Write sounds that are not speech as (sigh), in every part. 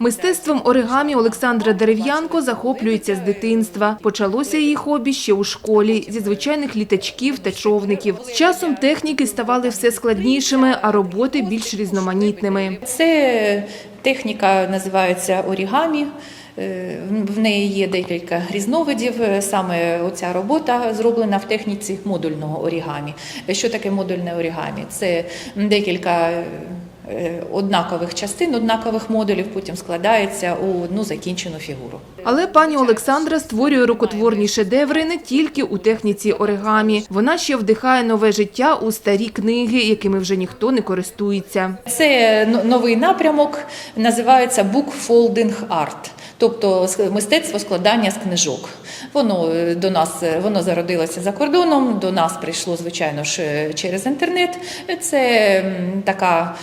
Мистецтвом оригамі Олександра Дерев'янко захоплюється з дитинства. Почалося її хобі ще у школі зі звичайних літачків та човників. З часом техніки ставали все складнішими, а роботи більш різноманітними. Це техніка називається орігамі. Е, В неї є декілька різновидів. Саме оця робота зроблена в техніці модульного орігамі. Що таке модульне орігамі? Це декілька однакових частин, однакових модулів, потім складається у одну закінчену фігуру. Але пані Олександра створює рукотворні шедеври не тільки у техніці оригамі. Вона ще вдихає нове життя у старі книги, якими вже ніхто не користується. Це новий напрямок, називається Book Folding Art. Тобто мистецтво складання з книжок. Воно е, до нас е, воно зародилося за кордоном. До нас прийшло звичайно ж е, через інтернет. Це така.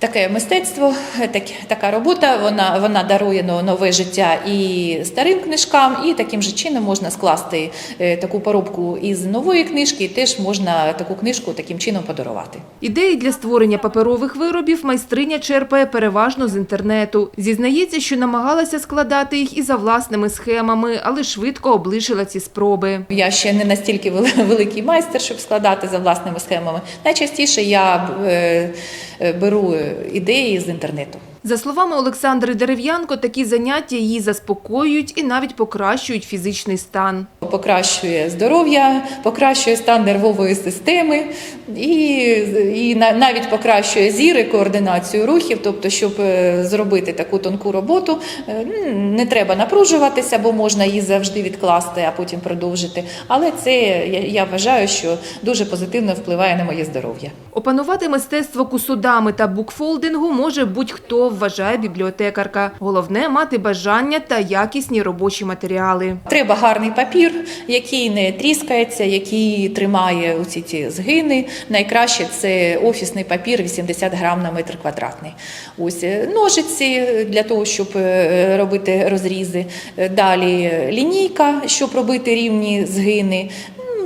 Таке мистецтво, так, така робота, вона, вона дарує но- нове життя і старим книжкам, і таким же чином можна скласти е, таку поробку із нової книжки, і теж можна таку книжку таким чином подарувати. Ідеї для створення паперових виробів майстриня черпає переважно з інтернету. Зізнається, що намагалася складати їх і за власними схемами, але швидко облишила ці спроби. Я ще не настільки (laughs) великий майстер, щоб складати за власними схемами. Найчастіше я е, беру е, ідеї з інтернету. За словами Олександри Дерев'янко, такі заняття її заспокоюють і навіть покращують фізичний стан. Покращує здоров'я, покращує стан нервової системи і, і на- навіть покращує зіри, координацію рухів. Тобто, щоб е, зробити таку тонку роботу, е, не треба напружуватися, бо можна її завжди відкласти, а потім продовжити. Але це я вважаю, що дуже позитивно впливає на моє здоров'я. Опанувати мистецтво кусудами та букфолдингу може будь-хто, вважає бібліотекарка. Головне мати бажання та якісні робочі матеріали. Треба гарний папір, який не тріскається, який тримає оці ці згини. Найкраще це офісний папір 80 грам на метр квадратний. Ось е, ножиці для того, щоб е, робити розрізи. Далі лінійка, щоб робити рівні згини.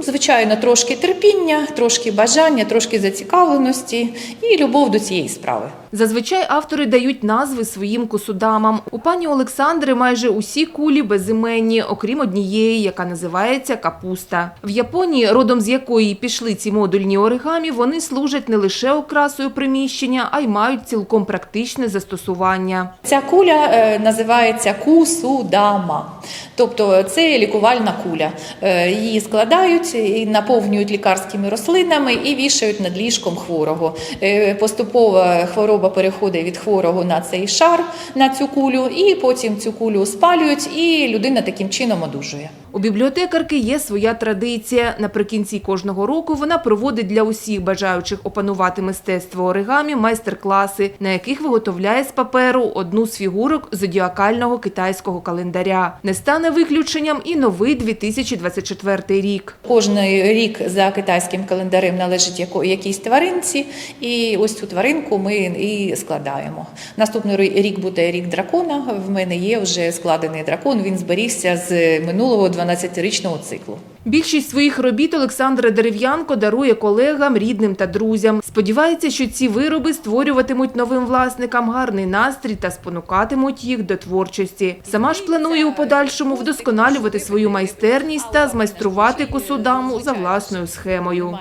Звичайно, трошки терпіння, трошки бажання, трошки зацікавленості і любов до цієї справи. Зазвичай автори дають назви своїм кусудамам. У пані Олександри майже усі кулі безіменні, окрім однієї, яка називається капуста. В Японії, родом з якої пішли ці модульні оригамі, вони служать не лише окрасою приміщення, а й мають цілком практичне застосування. Ця куля е, називається кусудама, тобто це лікувальна куля. Е, Її складають і наповнюють лікарськими рослинами і вішають над ліжком хворого. Е, Поступово хвороба переходить від хворого на цей шар, на цю кулю, і потім цю кулю спалюють, і людина таким чином одужує. У бібліотекарки є своя традиція. Наприкінці кожного року вона проводить для усіх бажаючих опанувати мистецтво оригамі майстер-класи, на яких виготовляє з паперу одну з фігурок зодіакального китайського календаря. Не стане виключенням і новий 2024 рік. Кожний рік за китайським календарем належить якійсь тваринці, і ось цю тваринку ми і складаємо. Наступний рік буде рік дракона. В мене є вже складений дракон. Він зберігся з минулого 12-річного циклу. Більшість своїх робіт Олександра Дерев'янко дарує колегам, рідним та друзям. Сподівається, що ці вироби створюватимуть новим власникам гарний настрій та спонукатимуть їх до творчості. Сама ж планує у подальшому вдосконалювати свою майстерність та змайструвати косудаму за власною схемою.